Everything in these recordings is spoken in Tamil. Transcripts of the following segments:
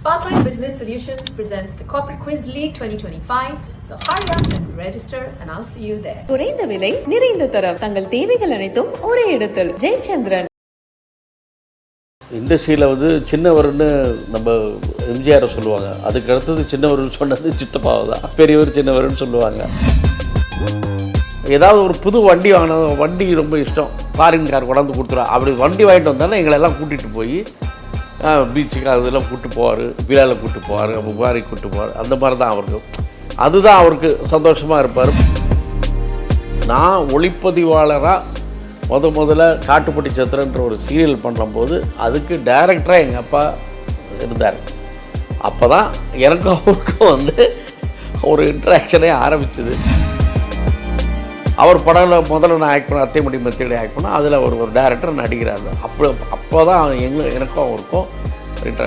Spotlight Business Solutions presents the Corporate Quiz League 2025. So hurry up and register, and I'll see you there. குறைந்த விலை நிறைந்த தரம். தங்கள் தேவைகள் அனைத்தும் ஒரே இடத்தில். ஜெயச்சந்திரன். இண்டஸ்ட்ரியில் வந்து சின்னவர்னு நம்ம எம்ஜிஆரை சொல்லுவாங்க. அதுக்கு அடுத்தது சின்னவர்னு சொன்னது சித்தப்பாவை தான். பெரியவர் சின்னவர்னு சொல்லுவாங்க. ஏதாவது ஒரு புது வண்டி வாங்கினா வண்டி ரொம்ப இஷ்டம். ஃபாரின் கார் கொண்டாந்து கொடுத்துரும் அப்படி வண்டி வாங்கிட்டு வந்தாலும் எங்களை எல்லாம் கூட்டிகிட்டு போய் பீச்சுக்கு அதெல்லாம் கூப்பிட்டு போவார் விழாவில் கூப்பிட்டு போவார் முபாரி கூப்பிட்டு போவார். அந்த மாதிரி தான் அவருக்கு. அதுதான் அவருக்கு சந்தோஷமாக இருப்பார். நான் ஒளிப்பதிவாளராக முத முதல்ல காட்டுப்பட்டி சத்திரன்ற ஒரு சீரியல் பண்ணும்போது அதுக்கு டைரக்டராக எங்கள் அப்பா இருந்தார். அப்போ தான் எனக்கும் அவருக்கும் வந்து ஒரு இன்ட்ராக்ஷனே ஆரம்பிச்சது. அவர் படம் முதல்ல நான் ஆக்ட் பண்ண அத்தைமடி மெத்தடி ஆக்ட் பண்ணேன் அதில் ஒரு ஒரு டேரக்டர் நடிக்கிறார். அப்போ அப்போ தான் எங்க எனக்கும் அவருக்கும்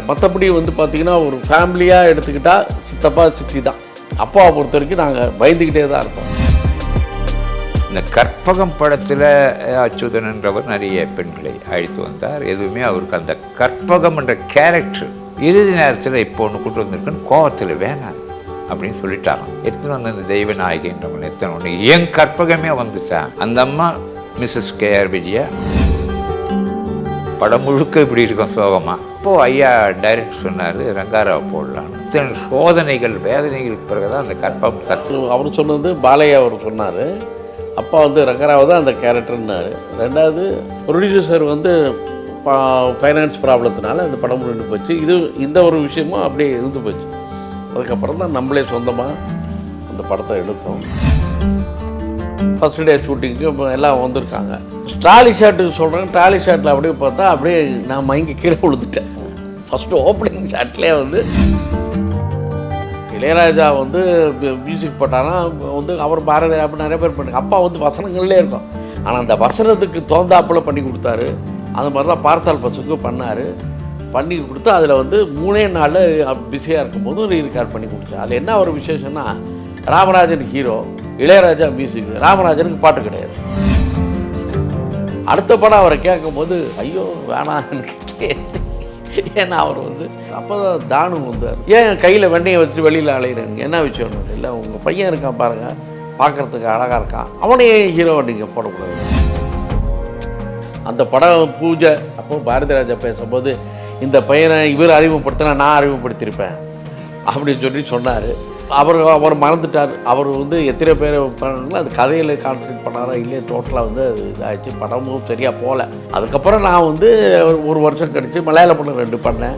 மற்றபடி வந்து பார்த்திங்கன்னா ஒரு ஃபேமிலியாக எடுத்துக்கிட்டால் சித்தப்பா சித்தி தான். அப்பாவை பொறுத்த வரைக்கும் நாங்கள் பயந்துக்கிட்டே தான் இருப்போம் இந்த கற்பகம் படத்தில் அச்சுதன் என்றவர் நிறைய பெண்களை அழைத்து வந்தார். எதுவுமே அவருக்கு அந்த கற்பகம் என்ற கேரக்டர் இறுதி நேரத்தில் இப்போ ஒன்று கொண்டு வந்திருக்குன்னு கோவத்தில் வேணாம். அப்படின்னு சொல்லிட்டாராம் எடுத்துன்னு வந்த அந்த தெய்வ நாயகின்றவங்க எத்தனை ஒன்று என் கற்பகமே வந்துட்டான் அந்த அம்மா மிஸ்ஸஸ் கேஆர் விஜயா படம் முழுக்க இப்படி இருக்கும் சோகமாக அப்போது ஐயா டைரக்ட் சொன்னார் ரங்காராவை போடலான்னு இத்தனை சோதனைகள் வேதனைகளுக்கு பிறகுதான் அந்த கற்பம் சத்து அவர் சொன்னது பாலையா அவர் சொன்னார். அப்பா வந்து ரங்கராவை தான் அந்த கேரக்டர்னாரு ரெண்டாவது ப்ரொடியூசர் வந்து ஃபைனான்ஸ் ப்ராப்ளத்தினால அந்த படம் நின்று போச்சு. இது இந்த ஒரு விஷயமும் அப்படியே இருந்து போச்சு. அதுக்கப்புறம் தான் நம்மளே சொந்தமாக அந்த படத்தை எடுத்தோம். ஃபஸ்ட் டே ஷூட்டிங்க்கு இப்போ எல்லாம் வந்திருக்காங்க. ட்ராலி ஷாட்டுக்கு சொல்கிறாங்க ட்ராலி ஷாட்டில் அப்படியே பார்த்தா அப்படியே நான் மயங்கி கீழே விழுந்துட்டேன். ஃபஸ்ட்டு ஓப்பனிங் ஷாட்லேயே வந்து இளையராஜா வந்து மியூசிக் போட்டானா வந்து அவர் பாரதி அப்படி நிறைய பேர் பண்ணி அப்பா வந்து வசனங்கள்லே இருக்கும். ஆனால் அந்த வசனத்துக்கு தோந்தாப்புல பண்ணி கொடுத்தாரு. அந்த மாதிரி தான் பார்த்தால் பசுக்கு பண்ணார். பண்ணி கொடுத்து அதில் வந்து மூணே நாளில் பிஸியாக இருக்கும்போது ரீ ரெக்கார்ட் பண்ணி கொடுத்தேன். அதில் என்ன ஒரு விசேஷம்னா ராமராஜன் ஹீரோ இளையராஜா மியூசிக் ராமராஜனுக்கு பாட்டு கிடையாது. அடுத்த படம் அவரை கேட்கும்போது ஐயோ வேணாம் எனக்கு கேஸ் ஏன்னா அவர் வந்து அப்போ தான் தானு வந்தார். ஏன் கையில் வெண்ணையை வச்சுட்டு வெளியில் அலையிறீங்க? என்ன விஷயம் இல்லை. உங்கள் பையன் இருக்கான் பாருங்கள் பார்க்குறதுக்கு அழகாக இருக்கான். அவனையே ஹீரோவை நீங்கள் போடக்கூடாது. அந்த படம் பூஜை அப்போ பாரதிராஜா பேசும்போது இந்த பையனை இவர் அறிமுகப்படுத்தினா நான் அறிமுகப்படுத்தியிருப்பேன். அப்படின்னு சொல்லி சொன்னார். அவர் அவர் மறந்துட்டார். அவர் வந்து எத்தனை பேர் பண்ணாங்களோ அது கதையில் கான்சன்ட்ரேட் பண்ணாரா? இல்லையே? டோட்டலாக வந்து அது இதாகிடுச்சு படமும் சரியாக போகல. அதுக்கப்புறம் நான் வந்து ஒரு ஒரு வருஷம் கழித்து மலையாள படம் ரெண்டு பண்ணேன்.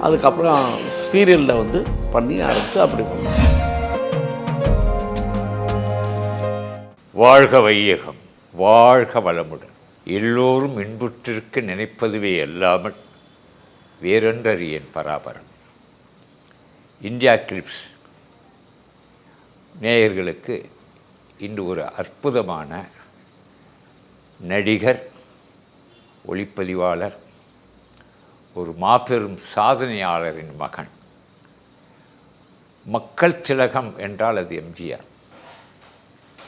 அதுக்கப்புறம் சீரியலில் வந்து பண்ணி ஆரம்பித்து அப்படி பண்ணேன். வாழ்க வையகம் வாழ்க வளமுடன். எல்லோரும் இன்புற்றிருக்க நினைப்பதுவே அல்லாமல் வேறொன்றறியேன் பராபரம் இந்தியா கிளிப்ஸ் நேயர்களுக்கு இன்று ஒரு அற்புதமான நடிகர் ஒளிப்பதிவாளர் ஒரு மாபெரும் சாதனையாளரின் மகன். மக்கள் திலகம் என்றால் அது எம்ஜிஆர்.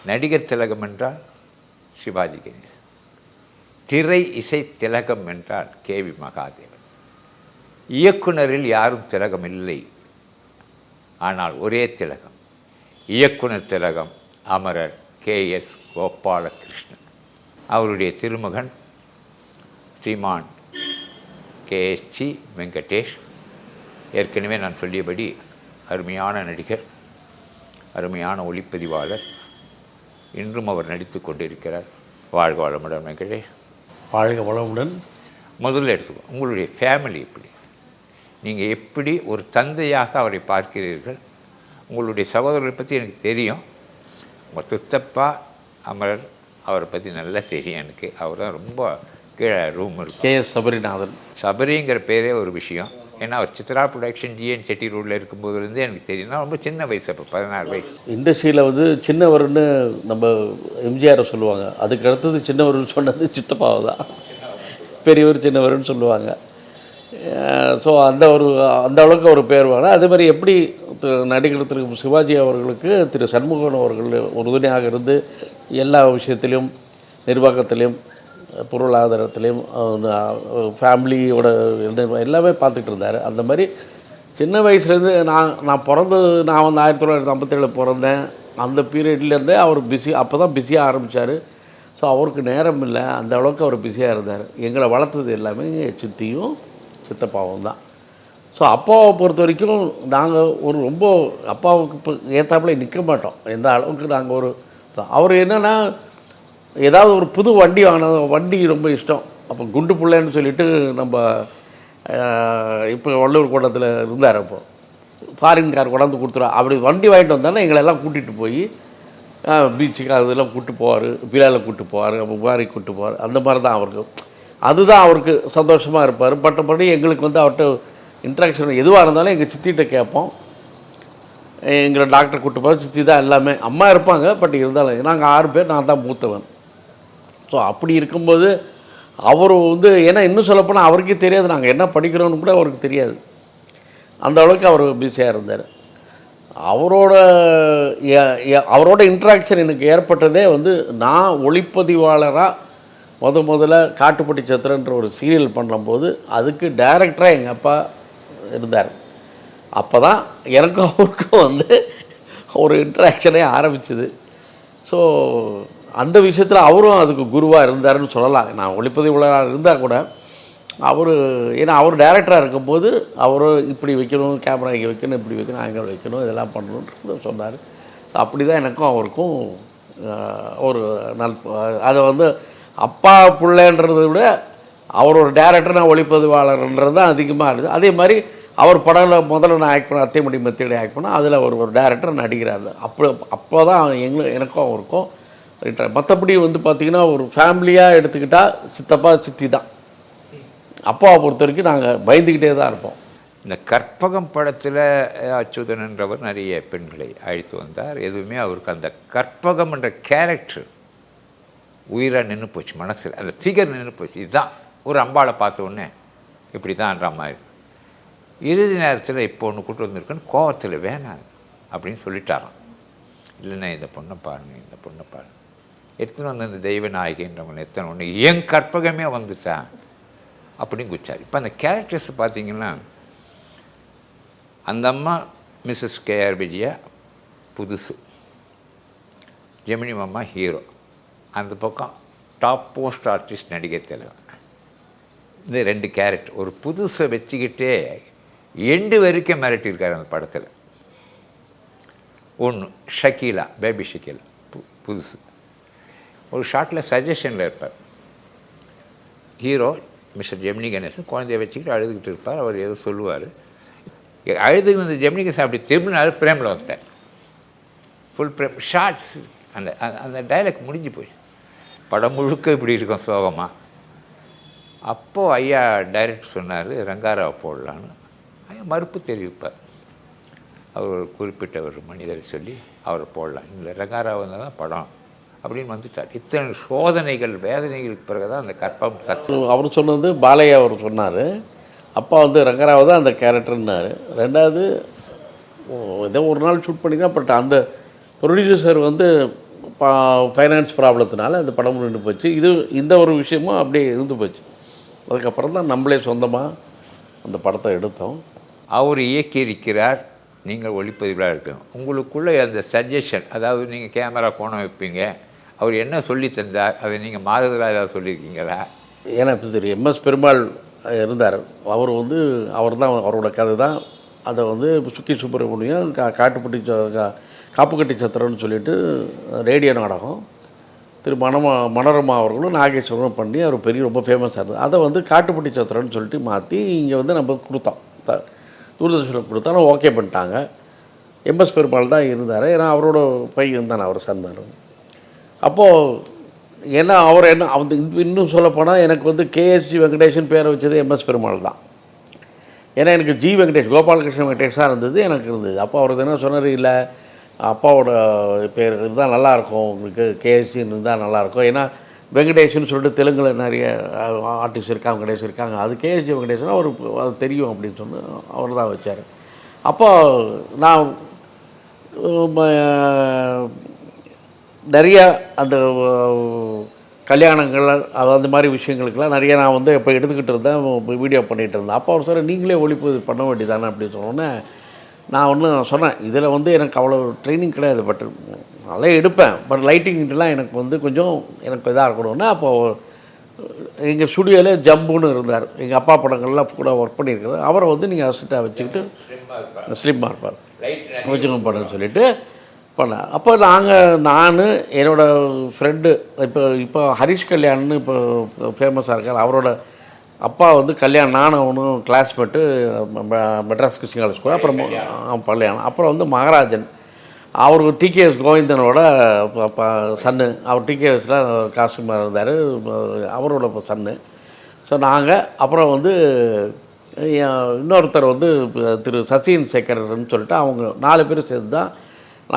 நடிகர் திலகம் என்றால் சிவாஜி கணேசன். திரை இசை திலகம் என்றால் கேவி மகாதேவன். இயக்குனரில் யாரும் திலகம் இல்லை ஆனால் ஒரே திலகம். இயக்குனர் திலகம் அமரர் கே. எஸ். கோபாலகிருஷ்ணன். அவருடைய திருமகன் ஸ்ரீமான் கேஎஸ்சி வெங்கடேஷ். ஏற்கனவே நான் சொல்லியபடி அருமையான நடிகர் அருமையான ஒளிப்பதிவாளர். இன்றும் அவர் நடித்து கொண்டிருக்கிறார். வாழ்க வளமுடன் வெங்கடேஷ் வாழ்க வளமுடன். முதல்ல எடுத்துக்கோ. உங்களுடைய ஃபேமிலி எப்படி? நீங்கள் எப்படி ஒரு தந்தையாக அவரை பார்க்கிறீர்கள்? உங்களுடைய சகோதரரை பற்றி எனக்கு தெரியும். உங்கள் சித்தப்பா அமரர் அவரை பற்றி நல்லா தெரியும் எனக்கு. அவர் தான் ரொம்ப கீழே ரூம் இருக்கும். K S Sabarinathan. சபரிங்கிற பேரே ஒரு விஷயம். ஏன்னா அவர் சித்ரா ப்ரொடக்ஷன் ஜிஎன் செட்டி ரோட்டில் இருக்கும்போதுலேருந்தே எனக்கு தெரியும். நான் ரொம்ப சின்ன வயசு அப்போ பதினாறு வயசு. இண்டஸ்ட்ரியில் வந்து சின்னவர்னு நம்ம எம்ஜிஆரை சொல்லுவாங்க. அதுக்கு அடுத்தது சின்னவர்னு சொன்னது சித்தப்பாவை தான். பெரியவர் சின்னவர்னு சொல்லுவாங்க. ஸோ அந்த ஒரு அந்த அளவுக்கு ஒரு பேர் வாங்க அதே மாதிரி எப்படி நடிகர் திரு சிவாஜி அவர்களுக்கு திரு சண்முகன் அவர்கள் உறுதுணையாக இருந்து எல்லா விஷயத்திலும் நிர்வாகத்திலையும் பொருளாதாரத்திலையும் ஃபேமிலியோட எல்லாமே பார்த்துட்டு இருந்தார். அந்த மாதிரி சின்ன வயசுலேருந்து நான் நான் பிறந்தது நான் வந்து ஆயிரத்தி தொள்ளாயிரத்தி ஐம்பத்தேழு பிறந்தேன். அந்த பீரியட்லேருந்தே அவர் பிஸி அப்போ தான் பிஸியாக ஆரம்பித்தார் ஸோ அவருக்கு நேரம் இல்லை. அந்த அளவுக்கு அவர் பிஸியாக இருந்தார். எங்களை வளர்த்தது எல்லாமே சித்தியும் சித்தப்பாவும் தான் ஸோ அப்பாவை பொறுத்த வரைக்கும் நாங்கள் ஒரு ரொம்ப அப்பாவுக்கு இப்போ ஏற்றாப்புல நிற்க மாட்டோம். எந்த அளவுக்கு நாங்கள் ஒரு அவர் என்னென்னா ஏதாவது ஒரு புது வண்டி வாங்கினது வண்டி ரொம்ப இஷ்டம். அப்போ குண்டு பிள்ளைன்னு சொல்லிட்டு நம்ம இப்போ வள்ளூர் கூட்டத்தில் இருந்தார் அப்போ. ஃபாரின் கார் கொண்டாந்து கொடுத்துருவா அப்படி வண்டி வாங்கிட்டு வந்தோன்னா எங்களை எல்லாம் கூட்டிகிட்டு போய் பீச்சுக்கு அதெல்லாம் கூப்பிட்டு போவார் பிலாவில் கூப்பிட்டு போவார் அப்போ மாதிரி கூப்பிட்டு போவார். அந்த மாதிரி தான் அவருக்கு. அதுதான் அவருக்கு சந்தோஷமாக இருப்பார். மற்றபடி எங்களுக்கு வந்து அவர்கிட்ட இன்ட்ராக்ஷன் எதுவாக இருந்தாலும் எங்கள் சித்திகிட்ட கேட்போம். எங்களை டாக்டர் கூட்டு போகிற சித்தி தான் எல்லாமே. அம்மா இருப்பாங்க பட் இருந்தாலும் நாங்கள் ஆறு பேர் நான் தான் மூத்தவன். ஸோ அப்படி இருக்கும்போது அவர் வந்து ஏன்னா இன்னும் சொல்லப்போனால் அவருக்கே தெரியாது. நாங்கள் என்ன படிக்கிறோன்னு கூட அவருக்கு தெரியாது. அந்த அளவுக்கு அவர் பிஸியாக இருந்தார். அவரோட அவரோட இன்ட்ராக்ஷன் எனக்கு ஏற்பட்டதே வந்து நான் ஒளிப்பதிவாளராக முத முதல்ல காட்டுப்பட்டி சத்திரன்ற ஒரு சீரியல் பண்ணும்போது அதுக்கு டைரக்டராக எங்கள் அப்பா இருந்தார். அப்போ தான் எனக்கும் அவருக்கும் வந்து ஒரு இன்ட்ராக்ஷனே ஆரம்பிச்சுது. ஸோ அந்த விஷயத்தில் அவரும் அதுக்கு குருவாக இருந்தாருன்னு சொல்லலாம். நான் ஒளிப்பதிவாளராக இருந்தால் கூட அவர் ஏன்னா அவர் டைரக்டராக இருக்கும்போது அவர் இப்படி வைக்கணும் கேமரா இங்கே வைக்கணும் இப்படி வைக்கணும் அங்கே வைக்கணும் இதெல்லாம் பண்ணணுன்றது சொன்னார். அப்படி தான் எனக்கும் அவருக்கும் ஒரு நல் அதை வந்து அப்பா பிள்ளைன்றதை விட அவர் ஒரு டேரக்டர் நான் ஒளிப்பதிவாளர்ன்றது தான் அதிகமாக இருக்குது அதே மாதிரி அவர் படத்தில் முதல்ல நான் ஆக்ட் பண்ண அத்தைமடி மெத்தேடி ஆக்ட் பண்ணேன் அதில் ஒரு ஒரு டேரக்டர் நடிக்கிறார். அப்போ அப்போ தான் எங்களுக்கு எனக்கும் அவருக்கும் மற்றபடி வந்து பார்த்திங்கன்னா ஒரு ஃபேமிலியாக எடுத்துக்கிட்டால் சித்தப்பா சித்தி தான். அப்பாவை பொறுத்த வரைக்கும் நாங்கள் பயந்துக்கிட்டே தான் இருப்போம். இந்த கற்பகம் படத்தில் அச்சுதன் என்றவர் நிறைய பெண்களை அழைத்து வந்தார். எதுவுமே அவருக்கு அந்த கற்பகம் என்ற கேரக்டர் உயிராக நின்று போச்சு மனசில். அந்த ஃபிகர் நின்று போச்சு. இதுதான். ஒரு அம்பாவை பார்த்த உடனே இப்படி தான்ன்ற மாதிரி. இறுதி நேரத்தில் இப்போ ஒன்று கூட்டு வந்திருக்குன்னு கோவத்தில் வேணாம் அப்படின்னு சொல்லிட்டாராம். இல்லைண்ணா இந்த பொண்ணை பாருங்க இந்த பொண்ணை பாருங்கள் எடுத்துன்னு வந்து அந்த தெய்வ நாயகின்றவங்க எத்தனை? ஒன்று என் கற்பகமே வந்துட்டான் அப்படின்னு குச்சார். இப்போ அந்த கேரக்டர்ஸ் பார்த்தீங்கன்னா அந்த அம்மா மிஸ்ஸஸ் கேஆர் விஜயா புதுசு. ஜெமினி மாமா ஹீரோ அந்த பக்கம் டாப் போஸ்ட் ஆர்டிஸ்ட் நடிகை தலைவன் இந்த ரெண்டு கேரக்டர் ஒரு புதுசை வச்சுக்கிட்டே எண்டு வரைக்கும் மிரட்டியிருக்கார் அந்த படத்தில். ஒன்று ஷக்கீலா பேபி ஷக்கீலா பு புதுசு. ஒரு ஷார்ட்டில் சஜஷனில் இருப்பார். ஹீரோ மிஸ்டர் ஜெமினி கணேசன் குழந்தைய வச்சுக்கிட்டு அழுதுகிட்டு இருப்பார். அவர் ஏதோ சொல்லுவார். அழுது இந்த ஜெமினி கணேசன் அப்படி திரும்பினாலும் ஃப்ரேமில் வந்தேன் ஃபுல் ஃப்ரேம் ஷார்ட்ஸ் அந்த அந்த- அந்த டைலாக் முடிஞ்சு போய் படம் முழுக்க இப்படி இருக்கும் சோகமாக அப்போது ஐயா டைரக்டர் சொன்னார் ரங்காராவை போடலான்னு ஐயா மறுப்பு தெரிவிப்பார். அவர் ஒரு குறிப்பிட்ட ஒரு மனிதரை சொல்லி அவரை போடலாம். இல்லை ரங்காராவ் வந்தால் தான் படம். அப்படின்னு வந்துட்டார். இத்தனை சோதனைகள் வேதனைகளுக்கு பிறகு தான் அந்த கற்பம் சத்து அவர் சொன்னது பாலையா அவர் சொன்னார். அப்பா வந்து ரங்கராவ் தான் அந்த கேரக்டர்னார். ரெண்டாவது ஓ, ஏதோ ஒரு நாள் ஷூட் பண்ணிதான் பட் அந்த ப்ரொடியூசர் வந்து ஃபைனான்ஸ் ப்ராப்ளத்தினால அந்த படம் நின்று போச்சு. இது இந்த ஒரு விஷயமும் அப்படியே இருந்து போச்சு. அதுக்கப்புறம் தான் நம்மளே சொந்தமாக அந்த படத்தை எடுத்தோம். அவர் இயக்கியிருக்கிறார். நீங்கள் ஒளிப்பதிவாக இருக்கணும். உங்களுக்குள்ளே அந்த சஜஷன் அதாவது நீங்கள் கேமரா கோணம் வைப்பீங்க. அவர் என்ன சொல்லி தந்தார்? அதை நீங்கள் ஏதாவது சொல்லியிருக்கீங்களா? எனக்கு தெரியும். எம்எஸ் பெருமாள் இருந்தார். அவர் வந்து அவர் தான் அவரோட கதை தான். அதை வந்து சுக்கி சுப்பிரமணியம் கா காட்டுப்பட்டி காப்புக்கட்டி சத்திரம்னு சொல்லிட்டு ரேடியோ நாடகம். திரு மனமா மனோரமா அவர்களும் நாகேஸ்வரனும் பண்ணி அவர் பெரிய ரொம்ப ஃபேமஸாக இருந்தது அதை வந்து காட்டுப்பட்டி சத்திரம்னு சொல்லிட்டு மாற்றி இங்கே வந்து நம்ம கொடுத்தோம். த- தூர்தர்ஷனில் கொடுத்தோம். ஓகே பண்ணிட்டாங்க. எம்எஸ் பெருமாள் தான் இருந்தார். ஏன்னா அவரோட பையன் தானே அவர் சேர்ந்தார். அப்போது ஏன்னா அவர் என்ன அந்த இன்னும் சொல்லப்போனால் எனக்கு வந்து கேஎஸ்ஜி வெங்கடேஷன் பேரை வச்சது எம்எஸ் பெருமாள் தான். ஏன்னா எனக்கு ஜி வெங்கடேஷ் கோபாலகிருஷ்ணன் வெங்கடேஷ் தான் இருந்தது எனக்கு இருந்தது. அப்போ அவர் என்ன சொன்னார் இல்லை அப்பாவோட பேர் இருந்தால் நல்லாயிருக்கும். உங்களுக்கு கேஎஸ்சின்னு இருந்தால் நல்லாயிருக்கும். ஏன்னா வெங்கடேஷ்னு சொல்லிட்டு தெலுங்கில் நிறைய ஆர்டிஸ்ட் இருக்காங்க வெங்கடேஷ் இருக்காங்க. அது கேஎஸ்ஜி வெங்கடேஷ்னா அவர் அது தெரியும் அப்படின்னு சொன்னு அவர் தான் வச்சார். அப்போ நான் நிறையா நிறைய அந்த கல்யாணங்கள் அது அந்த மாதிரி விஷயங்களுக்கெல்லாம் நிறைய நான் வந்து இப்போ எடுத்துக்கிட்டு இருந்தேன் வீடியோ பண்ணிகிட்டு இருந்தேன். அப்போ அவர் சார் நீங்களே ஒழிப்பு பண்ண வேண்டியதானே அப்படின்னு சொன்னோன்னே நான் ஒன்று சொன்னேன் இதில் வந்து எனக்கு அவ்வளோ ட்ரைனிங் கிடையாது பட் நல்லா எடுப்பேன் பட் லைட்டிங்லாம் எனக்கு வந்து கொஞ்சம் எனக்கு இதாக இருக்கணும்னா அப்போது எங்கள் ஸ்டுடியோவில் ஜம்புன்னு இருந்தார். எங்கள் அப்பா படங்கள்லாம் கூட ஒர்க் பண்ணியிருக்காரு அவரை வந்து நீங்கள் அசிஸ்டாக வச்சுக்கிட்டு ஸ்லிம்மாக இருப்பார் வச்சுக்கணும் பண்ணுன்னு சொல்லிட்டு பண்ணேன் அப்போ நாங்கள் நான் என்னோடய ஃப்ரெண்டு இப்போ இப்போ ஹரிஷ் கல்யாண்னு இப்போ ஃபேமஸாக இருக்கார். அவரோட அப்பா வந்து கல்யாணம் நானும் அவனும் classmate Madras Krishna college school அப்புறம் அவன் கல்யாணம். அப்புறம் வந்து மகாராஜன். அவர் டிகேஎஸ் கோவிந்தனோட சன்னு. அவர் டிகேஎஸில் காஸ்டியூமாக இருந்தார். அவரோட சன்னு. ஸோ நாங்கள் அப்புறம் வந்து இன்னொருத்தர் வந்து திரு சசின் சேகர்னு சொல்லிட்டு அவங்க நாலு பேர் சேர்ந்து தான்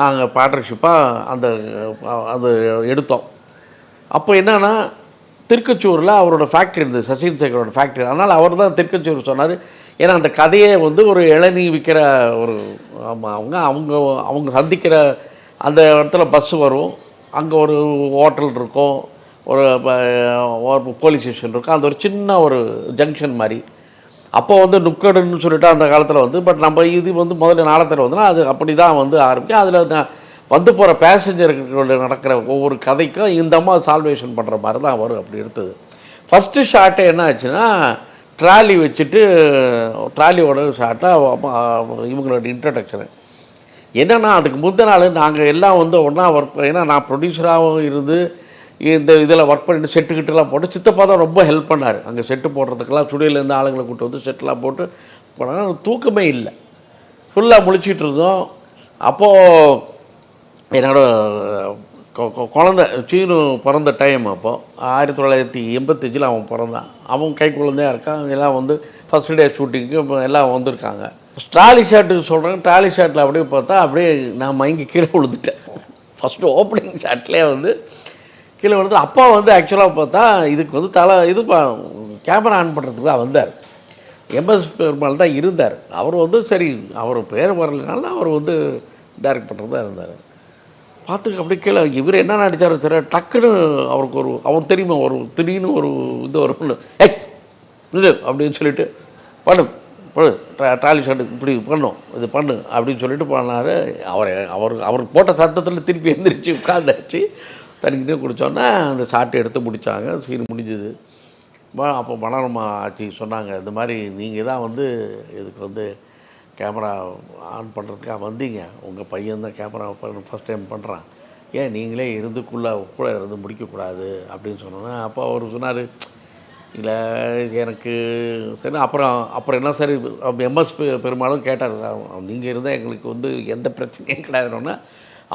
நாங்கள் பார்ட்னர்ஷிப்பாக அந்த அது எடுத்தோம். அப்போ என்னன்னா திருக்கச்சூரில் அவரோட ஃபேக்ட்ரி இருந்தது சசின் சேகரோட ஃபேக்ட்ரி அதனால் அவர் தான் திருக்கச்சூர் சொன்னார். ஏன்னா அந்த கதையே வந்து ஒரு இளநீ விற்கிற ஒரு ஆமாம் அவங்க அவங்க அவங்க சந்திக்கிற அந்த இடத்துல பஸ் வரும். அங்கே ஒரு ஹோட்டல் இருக்கும். ஒரு போலீஸ் ஸ்டேஷன் இருக்கும். அந்த ஒரு சின்ன ஒரு ஜங்ஷன் மாதிரி. அப்போ வந்து நுக்கடுன்னு சொல்லிட்டு அந்த காலத்தில் வந்து பட் நம்ம இது வந்து முதல்ல நாளத்தில் வந்துன்னா அது அப்படி தான் வந்து ஆரம்பிக்கும். அதில் வந்து போகிற பேசஞ்சருக்கு நடக்கிற ஒவ்வொரு கதைக்கும் இந்த அம்மா சால்வேஷன் பண்ணுற மாதிரி தான் வரும் அப்படி எடுத்தது ஃபஸ்ட்டு ஷாட்டு என்ன ஆச்சுன்னா ட்ராலி வச்சுட்டு ட்ராலியோட ஷார்ட்டாக இவங்களோட இன்ட்ரடக்ஷனு என்னென்னா அதுக்கு முந்தின நாள் நாங்கள் எல்லாம் வந்து ஒன்றா ஒர்க் ஏன்னா நான் ப்ரொடியூசராகவும் இருந்து இந்த இதில் ஒர்க் பண்ணிட்டு செட்டுக்கிட்டலாம் போட்டு சித்தப்பா தான் ரொம்ப ஹெல்ப் பண்ணார். அங்கே செட்டு போடுறதுக்கெல்லாம் ஸ்டுடியோலேருந்து ஆளுங்களை கூட்டு வந்து செட்டெலாம் போட்டு போனாங்க தூக்கமே இல்லை. ஃபுல்லாக முழிச்சிட்டு இருந்தோம். அப்போது என்னோட கொ- குழந்த சீனு பிறந்த டைம் அப்போது ஆயிரத்தி தொள்ளாயிரத்தி எண்பத்தஞ்சில் அவன் பிறந்தான். அவன் கை குழந்தையாக இருக்கான். எல்லாம் வந்து ஃபஸ்ட் டே ஷூட்டிங்க்கு இப்போ எல்லாம் வந்திருக்காங்க. ட்ராலி ஷாட்டுக்கு சொல்கிறாங்க ட்ராலி ஷாட்டில் அப்படியே பார்த்தா அப்படியே நான் மயங்கி கீழே விழுந்துட்டேன். ஃபஸ்ட்டு ஓப்பனிங் ஷாட்லேயே வந்து கீழே விழுந்து அப்பா வந்து ஆக்சுவலாக பார்த்தா இதுக்கு வந்து தலை இது கேமரா ஆன் பண்ணுறதுக்கு தான் வந்தார். எம்எஸ் பெருமாள் தான் இருந்தார். அவர் வந்து சரி அவர் பேர் வரலைனாலும் அவர் வந்து டைரக்ட் பண்ணுறது தான் இருந்தார். பார்த்துக்க அப்படியே கீழே இவர் என்ன நடித்தார் தெரியல. டக்குன்னு அவருக்கு ஒரு அவர் தெரியுமா ஒரு திடீர்னு ஒரு இது வரும்னு. ஏய் இது அப்படின்னு சொல்லிட்டு பண்ணு பண்ணு ட்ராலி ஷாட்டு இப்படி பண்ணும் இது பண்ணு அப்படின்னு சொல்லிட்டு பண்ணார். அவரை அவர் அவர் போட்ட சத்தத்தில் திருப்பி எழுந்திரிச்சு உட்காந்தாச்சு. தனிக்கிட்டே குடித்தோன்னே அந்த ஷாட்டை எடுத்து முடித்தாங்க சீன் முடிஞ்சுது. அப்போ மனோரமா ஆச்சு சொன்னாங்க. இந்த மாதிரி நீங்கள் தான் வந்து இதுக்கு வந்து கேமரா ஆன் பண்ணுறதுக்காக வந்தீங்க. உங்கள் பையன் தான் கேமரா ஃபஸ்ட் டைம் பண்ணுறான் ஏன் நீங்களே இருந்துக்குள்ளே கூட இருந்து முடிக்கக்கூடாது அப்படின்னு சொன்னோன்னா அப்போ அவர் சொன்னார் இல்லை எனக்கு சரி அப்புறம் அப்புறம் என்ன சரி எம்எஸ் பெருமாளும் கேட்டார் நீங்கள் இருந்தால் எங்களுக்கு வந்து எந்த பிரச்சனையும் கிடையாதுன்னா.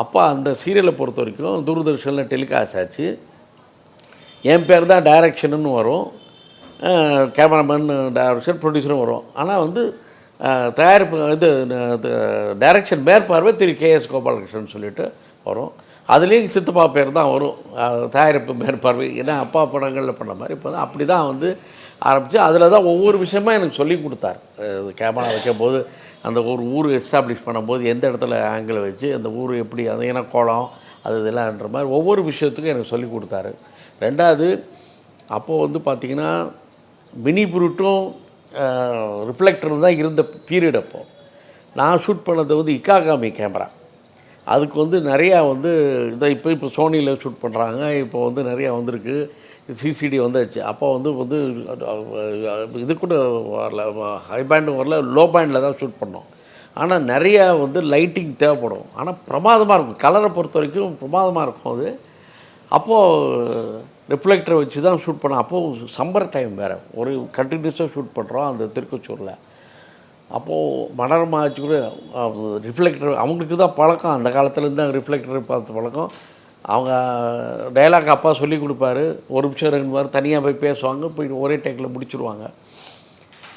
அப்போ அந்த சீரியலை பொறுத்த வரைக்கும் தூர்தர்ஷனில் டெலிகாஸ்ட் ஆச்சு. என் பேர் தான் டைரக்ஷனுன்னு வரும். கேமராமேன் டைரக்ஷன் ப்ரொடியூசரும் வரும். ஆனால் வந்து தயாரிப்பு இது டைரக்ஷன் மேற்பார்வை திரு கேஎஸ் கோபாலகிருஷ்ணன் சொல்லிட்டு வரும். அதுலேயும் சித்தப்பா பேர் தான் வரும். தயாரிப்பு மேற்பார்வை. ஏன்னா அப்பா படங்களில் பண்ண மாதிரி இப்போ அப்படி தான் வந்து ஆரம்பித்து அதில் தான் ஒவ்வொரு விஷயமா எனக்கு சொல்லி கொடுத்தார். கேமரா வைக்கும் போது அந்த ஒரு ஊர் எஸ்டாப்ளிஷ் பண்ணும்போது எந்த இடத்துல ஆங்கிள் வச்சு அந்த ஊர் எப்படி அது ஏன்னா குளம் அது இதெல்லாம்ன்ற மாதிரி ஒவ்வொரு விஷயத்துக்கும் எனக்கு சொல்லி கொடுத்தாரு. ரெண்டாவது அப்போது வந்து பார்த்திங்கன்னா மினி புருட்டும் ரிஃப்ளெக்டர் தான் இருந்த பீரியட் அப்போது நான் ஷூட் பண்ணது வந்து இக்காகாமி கேமரா அதுக்கு வந்து நிறையா வந்து இதை இப்போ இப்போ சோனியில் ஷூட் பண்ணுறாங்க இப்போ வந்து நிறையா வந்திருக்கு. சிசிடி வந்தாச்சு. அப்போ வந்து வந்து இது கூட வரல. ஹை பேண்டும் வரல. லோ பேண்டில் தான் ஷூட் பண்ணோம். ஆனால் நிறையா வந்து லைட்டிங் தேவைப்படும். ஆனால் பிரமாதமாக இருக்கும். கலரை பொறுத்த வரைக்கும் பிரமாதமாக இருக்கும் அது. அப்போது ரிஃப்ளெக்டரை வச்சு தான் ஷூட் பண்ணோம் அப்போது சம்மர் டைம் வேறு. ஒரு கண்டினியூஸாக ஷூட் பண்ணுறோம் அந்த திருக்கச்சூரில். அப்போது மனோரமா ஆச்சு கூட ரிஃப்ளெக்டர் அவங்களுக்கு தான் பழக்கம். அந்த காலத்துலேருந்து தான் ரிஃப்ளெக்டர் பார்த்த பழக்கம். அவங்க டைலாக் அப்பா சொல்லி கொடுப்பாரு. ஒரு நிமிஷம் ரெண்டு மாதிரி தனியாக போய் பேசுவாங்க. போய் ஒரே டேக்கில் முடிச்சுருவாங்க.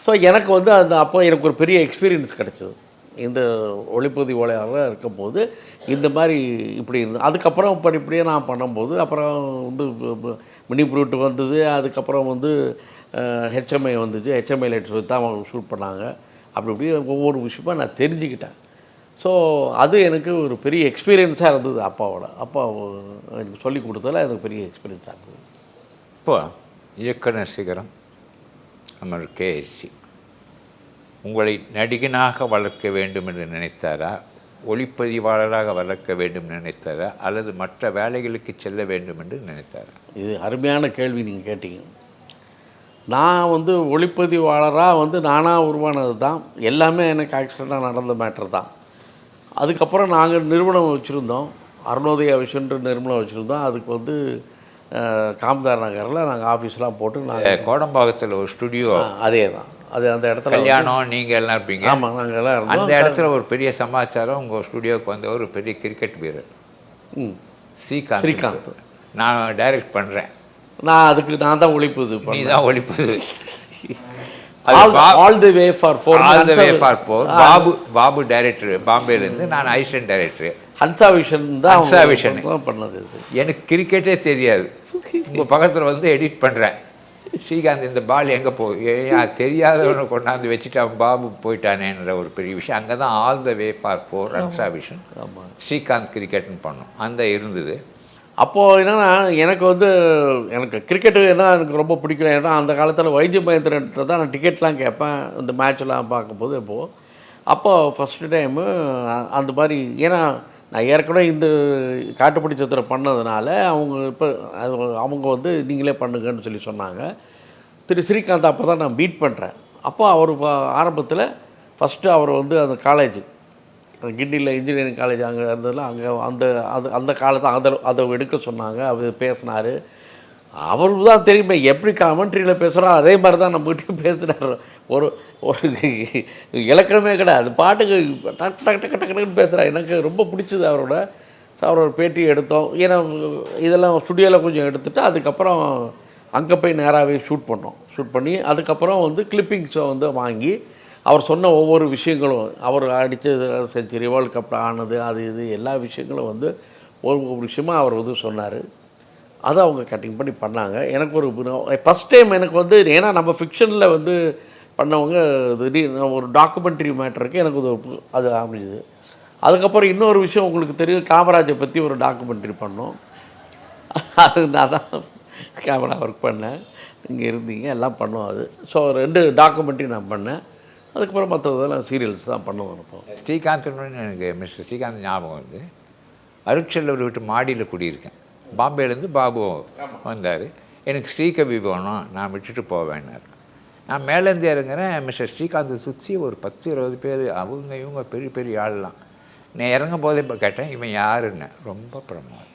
ஸோ எனக்கு வந்து அந்த அப்போ எனக்கு ஒரு பெரிய எக்ஸ்பீரியன்ஸ் கிடச்சிது. இந்த ஒளிப்பதி ஓலையாளராக இருக்கும்போது இந்த மாதிரி இப்படி இருந்தது அதுக்கப்புறம் படிப்படியாக நான் பண்ணும்போது அப்புறம் வந்து மினி ப்ரூட் வந்தது அதுக்கப்புறம் வந்து ஹெச்எம்ஐ வந்துச்சு. ஹெச்எம்ஐ லைட்ஸ் தான் அவங்க ஷூட் பண்ணாங்க. அப்படி இப்படி ஒவ்வொரு விஷயமா நான் தெரிஞ்சுக்கிட்டேன். ஸோ அது எனக்கு ஒரு பெரிய எக்ஸ்பீரியன்ஸாக இருந்தது அப்பாவோட. அப்பா எனக்கு சொல்லி கொடுத்ததில் எனக்கு பெரிய எக்ஸ்பீரியன்ஸாக இருந்தது. இப்போ இயக்குனர் சிகரம் அமர் கேஎஸ்சி உங்களை நடிகனாக வளர்க்க வேண்டும் என்று நினைத்தாரா? ஒளிப்பதிவாளராக வளர்க்க வேண்டும் நினைத்தாரா? அல்லது மற்ற வேலைகளுக்கு செல்ல வேண்டும் என்று நினைத்தாரா? இது அருமையான கேள்வி நீங்கள் கேட்டீங்க. நான் வந்து ஒளிப்பதிவாளராக வந்து நானாக உருவானது தான். எல்லாமே எனக்கு ஆக்சிடெண்ட்டாக நடந்த மேட்டர் தான். அதுக்கப்புறம் நாங்கள் நிறுவனம் வச்சுருந்தோம். அருணோதய விஷன்ற நிறுவனம் வச்சுருந்தோம். அதுக்கு வந்து காமதார் நகரில் நாங்கள் ஆஃபீஸ்லாம் போட்டு நாங்கள் கோடம்பாக்கத்தில் ஒரு ஸ்டுடியோ அதே தான் அது அந்த இடத்துல கல்யாணம் நீங்கள் எல்லாம் இருப்பீங்க. ஆமாம் நாங்கள் எல்லாம் அந்த இடத்துல ஒரு பெரிய சமாச்சாரம் உங்கள் ஸ்டுடியோவுக்கு வந்த ஒரு பெரிய கிரிக்கெட் வீரர். ம். ஸ்ரீகாந்த் ஸ்ரீகாந்த். நான் டைரக்ட் பண்ணுறேன் நான் அதுக்கு நான் தான் ஒழிப்புது நீ தான் ஒழிப்பது all the way for four Babu Babu director பாம்பேலேருந்து நான் அசிஸ்டன்ட் டைரக்டர் ஹன்சா விஷன் தான் ஹன்சா விஷன். பண்ணது எனக்கு கிரிக்கெட்டே தெரியாது. உங்கள் பக்கத்தில் வந்து எடிட் பண்ணுறேன் ஸ்ரீகாந்த் இந்த பால் எங்கே போ ஏன் தெரியாதவனை கொண்டாந்து வச்சுட்டு அவன் பாபு போயிட்டானேன்ற ஒரு பெரிய விஷயம். அங்கே தான் all the way for four ஆமாம் ஸ்ரீகாந்த் கிரிக்கெட்னு பண்ணோம். அந்த இருந்தது. அப்போது என்னன்னா எனக்கு வந்து எனக்கு கிரிக்கெட்டு என்ன எனக்கு ரொம்ப பிடிக்கும். ஏன்னா அந்த காலத்தில் வைத்திய மகேந்திரன்ட்ட தான் நான் டிக்கெட்லாம் கேட்பேன். இந்த மேட்ச்லாம் பார்க்கும்போது இப்போது அப்போ ஃபஸ்ட்டு டைமு அந்த மாதிரி ஏன்னா நான் ஏற்கனவே இந்த காட்டுப்படி சித்திரம் பண்ணதுனால அவங்க இப்போ அவங்க வந்து நீங்களே பண்ணுங்கன்னு சொல்லி சொன்னாங்க. திரு ஸ்ரீகாந்த் அப்போ தான் நான் மீட் பண்ணுறேன். அப்போ அவர் ஆரம்பத்தில் ஃபஸ்ட்டு அவர் வந்து அந்த காலேஜ் கிண்டியில் இன்ஜினியரிங் காலேஜ் அங்கே இருந்ததில் அங்கே அந்த அது அந்த காலத்தை அதை அதை எடுக்க சொன்னாங்க. அவர் பேசினார். அவருக்கு தான் தெரியுமே எப்படி கமெண்ட்ரியில் பேசுகிறோம் அதே மாதிரி தான் நம்மகிட்ட பேசுகிறார் ஒரு ஒரு இலக்கணமே கிடையாது. பாட்டுக்கு டக் டக் டக் டக்குன்னு பேசுகிறார் எனக்கு ரொம்ப பிடிச்சது அவரோட. ஸோ அவரோட பேட்டி எடுத்தோம். ஏன்னா இதெல்லாம் ஸ்டுடியோவில் கொஞ்சம் எடுத்துட்டு அதுக்கப்புறம் அங்கே போய் நேராகவே ஷூட் பண்ணோம். ஷூட் பண்ணி அதுக்கப்புறம் வந்து கிளிப்பிங்ஸை வந்து வாங்கி அவர் சொன்ன ஒவ்வொரு விஷயங்களும் அவர் அடித்த செஞ்சுரி வேர்ல்டு கப் ஆனது அது இது எல்லா விஷயங்களும் வந்து ஒரு ஒரு விஷயமா அவர் வந்து சொன்னார். அதை அவங்க கட்டிங் பண்ணி பண்ணாங்க. எனக்கு ஒரு ஃபஸ்ட் டைம் எனக்கு வந்து ஏன்னா நம்ம ஃபிக்ஷனில் வந்து பண்ணவங்க திடீர்னு ஒரு டாக்குமெண்ட்ரி மேட்டருக்கு எனக்கு அது ஒரு- அது அமைஞ்சுது. அதுக்கப்புறம் இன்னொரு விஷயம் உங்களுக்கு தெரியும் காமராஜை பற்றி ஒரு டாக்குமெண்ட்ரி பண்ணோம். அது நான் தான் கேமரா ஒர்க் பண்ணேன். இங்கே இருந்தீங்க எல்லாம் பண்ணோம் அது. ஸோ ரெண்டு டாக்குமெண்ட்ரி நான் பண்ணேன். அதுக்கப்புறம் மற்றதெல்லாம் சீரியல்ஸ் தான் பண்ணுவோம் இப்போ ஸ்ரீகாந்த் எனக்கு மிஸ்டர் ஸ்ரீகாந்த் ஞாபகம் வந்து அருட்செல்லூர் வீட்டு மாடியில் குடியிருக்கேன். பாம்பேலேருந்து பாபு வந்தார். எனக்கு ஸ்ரீகவி வேணும் நான் விட்டுட்டு போவேன்னார். நான் மேலேருந்து இறங்குறேன். மிஸ்டர் ஸ்ரீகாந்த் சுற்றி ஒரு பத்து இருபது பேர் அவங்க இவங்க பெரிய பெரிய ஆள்லாம். நான் இறங்கும் போதே இப்போ கேட்டேன் இவன் யாருன்னு. ரொம்ப பிரமாதம்.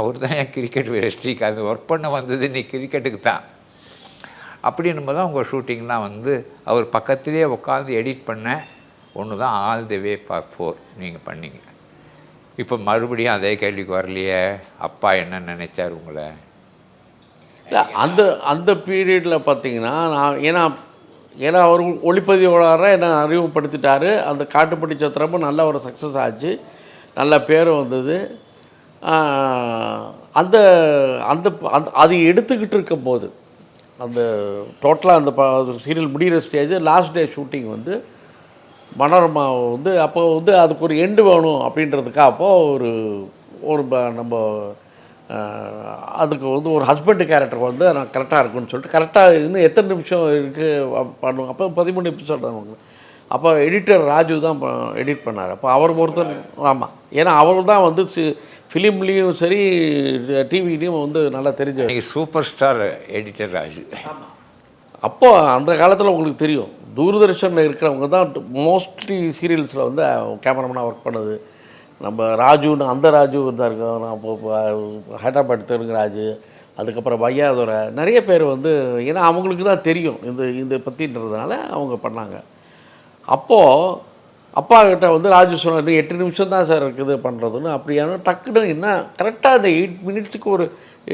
அவர் தான் என் கிரிக்கெட் வீரர் ஸ்ரீகாந்த். ஒர்க் பண்ண வந்தது நீ கிரிக்கெட்டுக்கு தான். அப்படின்னும் போது உங்கள் ஷூட்டிங்லாம் வந்து அவர் பக்கத்துலேயே உட்காந்து எடிட் பண்ண ஒன்று தான் all the way for four நீங்கள் பண்ணீங்க. இப்போ மறுபடியும் அதே கேள்விக்கு வரலையே. அப்பா என்ன நினைச்சார் உங்களை? இல்லை அந்த அந்த பீரியடில் பார்த்தீங்கன்னா நான் ஏன்னா ஏன்னா அவர் ஒளிப்பதிவாளராக என்ன அறிமுகப்படுத்திட்டாரு. அந்த காட்டுப்பட்டி சத்திரமும் நல்ல ஒரு சக்ஸஸ் ஆச்சு. நல்ல பேரும் வந்தது. அந்த அந்த அந்த அது எடுத்துக்கிட்டு இருக்கும் போது அந்த டோட்டலாக அந்த சீரியல் முடிகிற ஸ்டேஜ் லாஸ்ட் டே ஷூட்டிங் வந்து மனோரமா வந்து அப்போ வந்து அதுக்கு ஒரு எண்டு வேணும் அப்படின்றதுக்காக அப்போது ஒரு ஒரு நம்ம அதுக்கு வந்து ஒரு ஹஸ்பண்ட் கேரக்டர் வந்து நான் கரெக்டாக இருக்குன்னு சொல்லிட்டு கரெக்டாக இன்னும் எத்தனை நிமிஷம் இருக்குது பண்ணுவோம் அப்போ பதிமூணு எபிசோட் தான் உங்களுக்கு. அப்போ எடிட்டர் ராஜு தான் எடிட் பண்ணார். அப்போ அவர் ஒருத்தர் ஆமாம் ஏன்னா அவர் தான் வந்து ஃபிலிம்லேயும் சரி டிவிலையும் வந்து நல்லா தெரிஞ்ச சூப்பர் ஸ்டார் எடிட்டர் ராஜு. அப்போ அந்த காலத்தில் உங்களுக்கு தெரியும். தூர்தர்ஷனில் இருக்கிறவங்க தான் மோஸ்ட்லி சீரியல்ஸில் வந்து கேமராமேனாக ஒர்க் பண்ணது. நம்ம ராஜுன்னு அந்த ராஜு தான் இருக்கோம் இப்போ ஹைதராபாத் தெலுங்கு ராஜு அதுக்கப்புறம் வையாதுரை. நிறைய பேர் வந்து ஏன்னா அவங்களுக்கு தான் தெரியும் இந்த இந்த பற்றின்றதுனால அவங்க பண்ணாங்க. அப்போது அப்பா கிட்ட வந்து ராஜு சொன்னார் எட்டு நிமிஷம் தான் சார் இருக்குது பண்ணுறதுன்னு அப்படியான டக்குன்னு என்ன கரெக்டாக அந்த எயிட் மினிட்ஸுக்கு ஒரு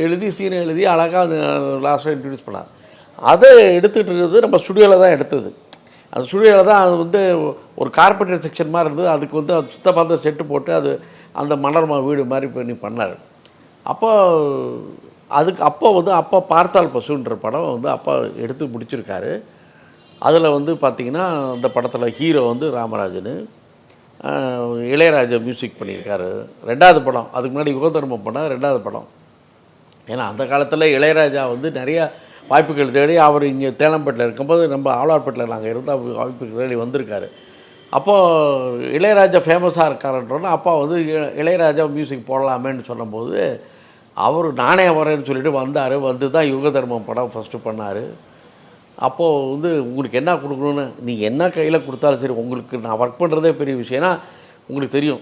எழுதி சீனை எழுதி அழகாக அந்த லாஸ்ட்டாக இன்ட்ரடியூஸ் பண்ணார் அதை எடுத்துகிட்டு இருக்கிறது நம்ம ஸ்டுடியோவில் தான் எடுத்தது. அந்த ஸ்டுடியோவில் தான் அது வந்து ஒரு கார்பெண்டர் செக்ஷன் மாதிரி இருந்தது. அதுக்கு வந்து சுத்த தான் செட்டு போட்டு அது அந்த மலர்மா வீடு மாதிரி பண்ணி பண்ணார். அப்போ அதுக்கு அப்போ வந்து அப்பா பார்த்தால் பசுன்ற படம் வந்து அப்பா எடுத்து முடிச்சிருக்காரு. அதில் வந்து பார்த்திங்கன்னா அந்த படத்தில் ஹீரோ வந்து ராமராஜன் இளையராஜா மியூசிக் பண்ணியிருக்காரு. ரெண்டாவது படம் அதுக்கு முன்னாடி யுகதர்மம் பண்ணால் ரெண்டாவது படம். ஏன்னா அந்த காலத்தில் இளையராஜா வந்து நிறையா வாய்ப்புகள் தேடி அவர் இங்கே தேனம்பேட்டில் இருக்கும்போது நம்ம ஆழ்வார்பேட்டில் நாங்கள் இருந்தால் வாய்ப்புகள் தேடி வந்திருக்காரு. அப்போது இளையராஜா ஃபேமஸாக இருக்காருன்றோன்னா அப்பா வந்து இ- இளையராஜா மியூசிக் போடலாமேன்னு சொன்னபோது அவர் நானே வரேன்னு சொல்லிட்டு வந்தார். வந்து தான் யுக தர்மம் படம் ஃபஸ்ட்டு பண்ணார். அப்போது வந்து உங்களுக்கு என்ன கொடுக்கணுன்னு நீங்கள் என்ன கையில் கொடுத்தாலும் சரி உங்களுக்கு நான் ஒர்க் பண்ணுறதே பெரிய விஷயம்னா உங்களுக்கு தெரியும்.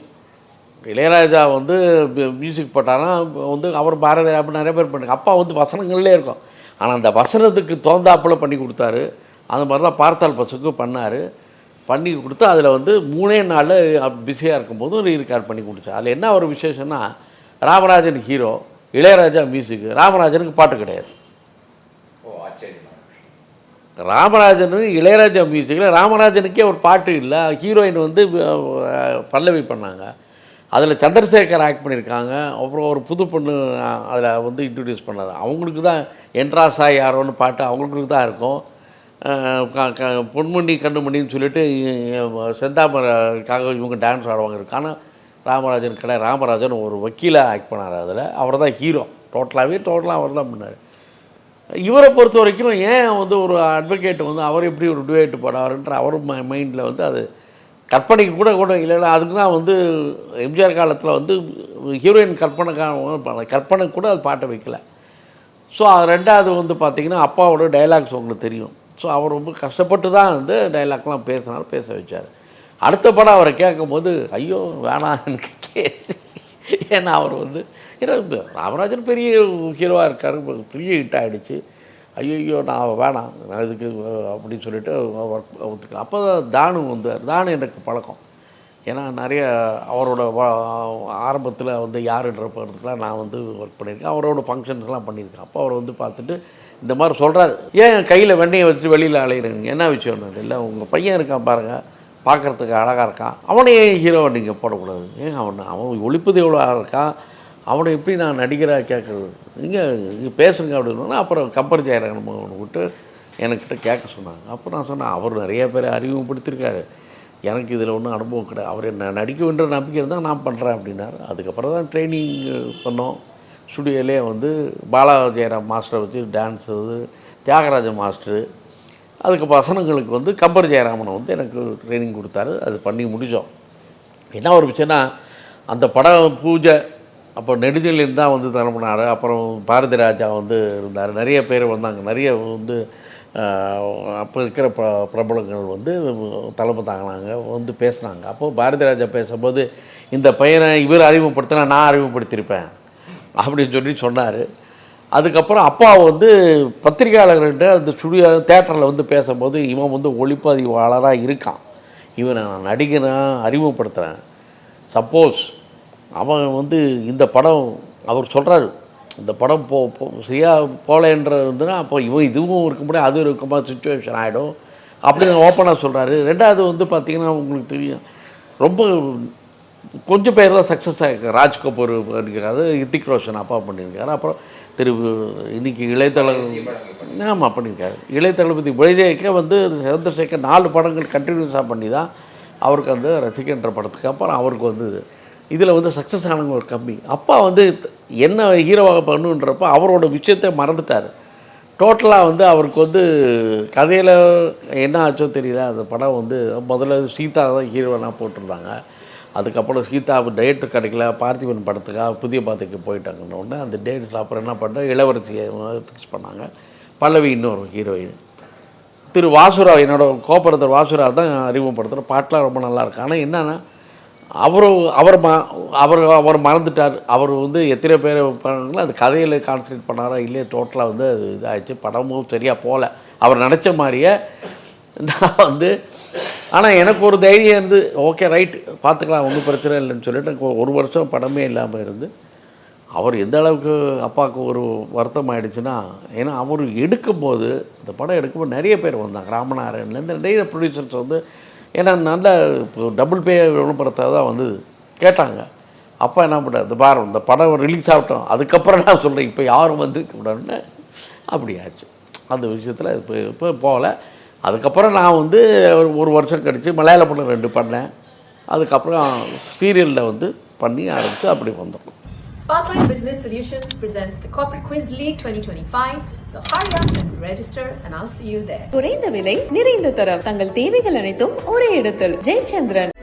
இளையராஜா வந்து மியூசிக் போட்டானா வந்து அவர் பாரதி அப்படின்னு நிறைய பேர் பண்ணுங்க. அப்பா வந்து வசனங்கள்லேயே இருக்கும். ஆனால் அந்த வசனத்துக்கு தோந்தாப்புல பண்ணி கொடுத்தாரு. அந்த மாதிரி தான் பார்த்தால் பசுக்கும் பண்ணார். பண்ணி கொடுத்து அதில் வந்து மூணே நாளில் பிஸியாக இருக்கும்போது ஒரு ரீகார்ட் பண்ணி கொடுத்தாரு. அதில் என்ன ஒரு விசேஷம்னா ராமராஜன் ஹீரோ இளையராஜா மியூசிக். ராமராஜனுக்கு பாட்டு கிடையாது. ராமராஜன் இளையராஜா மியூசிக்கில் ராமராஜனுக்கே ஒரு பாட்டு இல்லை. ஹீரோயின் வந்து பல்லவி பண்ணாங்க. அதில் சந்திரசேகர் ஆக்ட் பண்ணியிருக்காங்க. அப்புறம் ஒரு புது பொண்ணு அதில் வந்து இன்ட்ரடியூஸ் பண்ணார். அவங்களுக்கு தான் என்ட்ராசா யாரோன்னு பாட்டு அவங்களுக்கு தான் இருக்கும். க- க- பொன்மணி கண்ணுமணின்னு சொல்லிட்டு செந்தாமரைக்காக இவங்க டான்ஸ் ஆடுவாங்க. இருக்கு ஆனால் ராமராஜன் கடை ராமராஜன் ஒரு வக்கீலாக ஆக்ட் பண்ணார் அதில். அவர் தான் ஹீரோ டோட்டலாகவே டோட்டலாக அவர் தான் பண்ணார். இவரை பொறுத்த வரைக்கும் ஏன் வந்து ஒரு அட்வொகேட் வந்து அவர் எப்படி ஒரு டுவேட்டு போடாருன்ற அவர் மைண்டில் வந்து அது கற்பனைக்கு கூட கூட இல்லைன்னா அதுக்கு தான் வந்து எம்ஜிஆர் காலத்தில் வந்து ஹீரோயின் கற்பனைக்கான கற்பனை கூட அது பாட்டை வைக்கல. ஸோ ரெண்டாவது வந்து பார்த்திங்கன்னா அப்பாவோட டைலாக்ஸ் உங்களுக்கு தெரியும். ஸோ அவர் ரொம்ப கஷ்டப்பட்டு தான் வந்து டைலாக்லாம் பேசினாலும் பேச வச்சார். அடுத்த படம் அவரை கேட்கும்போது ஐயோ வேணாம் எனக்கு கேஸ். ஏன்னா அவர் வந்து ஏன்னா ராமராஜன் பெரிய ஹீரோவாக இருக்கார் பெரிய ஹிட் ஆகிடுச்சு ஐயோ நான் வேணாம். நான் இதுக்கு அப்படின்னு சொல்லிட்டு ஒர்க் ஒத்துக்கலாம் அப்போ தான் தானு வந்தார் தானு எனக்கு பழக்கம். ஏன்னா நிறைய அவரோட ஆரம்பத்தில் வந்து யாருன்ற படத்துக்குலாம் நான் வந்து ஒர்க் பண்ணியிருக்கேன். அவரோட ஃபங்க்ஷன்ஸ்லாம் பண்ணியிருக்கேன். அப்போ அவர் வந்து பார்த்துட்டு இந்த மாதிரி சொல்கிறாரு ஏன் கையில் வெண்ணையை வச்சுட்டு வெளியில் அலையிறீங்க? என்ன விஷயம்? இல்லை உங்கள் பையன் இருக்கான் பாருங்கள் பார்க்குறதுக்கு அழகாக இருக்கான். அவனே ஹீரோவை நீங்கள் போடக்கூடாது. ஏன் அவன்? அவன் ஒழிப்பது எவ்வளோ அழகா இருக்கான். அவனை எப்படி நான் நடிகராக கேட்குறது? நீங்கள் பேசுங்க அப்படின்னா அப்புறம் கம்பர் ஜெயராகன் ஒன்று விட்டு என்கிட்ட கேட்க சொன்னாங்க. அப்போ நான் சொன்னேன் அவர் நிறைய பேரை அறிமுகப்படுத்திருக்காரு எனக்கு இதில் ஒன்றும் அனுபவம் கிடையாது. அவர் என்ன நடிக்க வேண்டிய நம்பிக்கை இருந்தால் நான் பண்ணுறேன் அப்படின்னாரு. அதுக்கப்புறம் தான் ட்ரைனிங் பண்ணோம். ஸ்டுடியோலே வந்து பாலா ஜெயராம் மாஸ்டரை வச்சு டான்ஸ் வந்து தியாகராஜ மாஸ்டரு. அதுக்கு வசனங்களுக்கு வந்து கம்பர் ஜெயராமனை வந்து எனக்கு ட்ரைனிங் கொடுத்தாரு. அது பண்ணி முடித்தோம் என்ன ஒரு விஷயம்னா அந்த படம் பூஜை அப்போ நெடுஞ்செழியன் தான் வந்து தலைமுனார் அப்புறம் பாரதி ராஜா வந்து இருந்தார். நிறைய பேர் வந்தாங்க. நிறைய வந்து அப்போ இருக்கிற பிர பிரபலங்கள் வந்து தலைமை தாங்கினாங்க வந்து பேசுனாங்க. அப்போது பாரதி ராஜா பேசும்போது இந்த பையனை இவர் அறிமுகப்படுத்தினா நான் அறிமுகப்படுத்தியிருப்பேன் அப்படின்னு சொல்லி சொன்னார். அதுக்கப்புறம் அப்பா வந்து பத்திரிகையாளர்கிட்ட அந்த ஸ்டுடியோ தேட்டரில் வந்து பேசும்போது இவன் வந்து ஒளிப்பதிவாளராக இருக்கான். இவனை நான் நடிகனாக அறிமுகப்படுத்துகிறேன் சப்போஸ் அவன் வந்து இந்த படம் அவர் சொல்கிறாரு இந்த படம் போ போ சரியாக போகலன்றது வந்துன்னா அப்போ இவன் இதுவும் இருக்க முடியாது அதுவும் இருக்க சுச்சுவேஷன் ஆகிடும் அப்படின்னு ஓப்பனாக சொல்கிறாரு ரெண்டாவது வந்து பார்த்திங்கன்னா உங்களுக்கு தெரியும் ரொம்ப கொஞ்சம் பேர் தான் சக்ஸஸ் ஆகிருக்கு ராஜ் கபூர் பண்ணியிருக்காரு ஹித்திக் ரோஷன் அப்பா பண்ணியிருக்காரு. அப்புறம் திரு இன்னைக்கு இளையதளபதி ஆமாம் பண்ணியிருக்காரு. இளையதளபதி விஜய்க்கே வந்து சந்திரசேகர் நாலு படங்கள் கண்டினியூஸாக பண்ணி தான் அவருக்கு அந்த ரசிகன்ற படத்துக்கு அப்புறம் அவருக்கு வந்து இதில் வந்து சக்ஸஸ் ஆனவங்க ஒரு கம்மி. அப்பா வந்து என்ன ஹீரோவாக பண்ணுன்றப்ப அவரோட விஷயத்தை மறந்துட்டார். டோட்டலாக வந்து அவருக்கு வந்து கதையில் என்ன ஆச்சோ தெரியல. அந்த படம் வந்து முதல்ல சீதா தான் ஹீரோனாக போட்டிருந்தாங்க. அதுக்கப்புறம் சீதா டேட்டு கிடைக்கல. பார்த்திபன் படத்துக்காக புதிய பாதைக்கு போயிட்டாங்கன்னு அந்த டேட்ஸில் அப்புறம் என்ன பண்ண இளவரசியை ஃபிக்ஸ் பண்ணாங்க. பல்லவி இன்னொரு ஹீரோயின் திரு வாசுராவ் என்னோடய கோபுரத்தர் வாசுராவ் தான் அறிமுகப்படுத்துகிற பாட்டெலாம் ரொம்ப நல்லாயிருக்கு ஆனால் என்னென்னா அவர் அவர் ம அவர் அவர் மறந்துட்டார். அவர் வந்து எத்தனை பேர் பண்ணாங்களோ? அது கதையில் கான்சன்ட்ரேட் பண்ணாரா? இல்லையே? டோட்டலாக வந்து அது இதாகிடுச்சு படமும் சரியாக போகல அவர் நினச்ச மாதிரியே நான் வந்து ஆனால் எனக்கு ஒரு தைரியம் இருந்து ஓகே ரைட் பார்த்துக்கலாம் ஒன்றும் பிரச்சனை இல்லைன்னு சொல்லிட்டு எனக்கு ஒரு வருஷம் படமே இல்லாமல் இருந்து அவர் எந்த அளவுக்கு அப்பாவுக்கு ஒரு வருத்தம் ஆயிடுச்சுன்னா ஏன்னா அவர் எடுக்கும்போது இந்த படம் எடுக்கும்போது நிறைய பேர் வந்தாங்க. ராமநாராயண்லேருந்து நிறைய ப்ரொடியூசர்ஸ் வந்து ஏன்னா நல்ல இப்போ டபுள் பே விளம்பரத்தை தான் வந்து கேட்டாங்க. அப்பா என்ன பண்ணுறது இந்த பாரம் இந்த படம் ரிலீஸ் ஆகட்டும். அதுக்கப்புறம் நான் சொல்கிறேன் இப்போ யாரும் வந்து கூடாதுன்னு அப்படி ஆச்சு அந்த விஷயத்தில் இப்போ இப்போ போகல. அதுக்கப்புறம் நான் வந்து ஒரு ஒரு வருஷம் கழித்து மலையாள படம் ரெண்டு பண்ணேன். அதுக்கப்புறம் சீரியலில் வந்து பண்ணி ஆரம்பித்து அப்படி வந்தோம். Spotlight Business Solutions presents the Corporate Quiz League 2025. So hurry up and register, and I'll see you there. குறைந்த விலை நிறைந்த தரம் தங்கள் தேவைகள் அனைத்தும் ஒரே இடத்தில் ஜெயச்சந்திரன்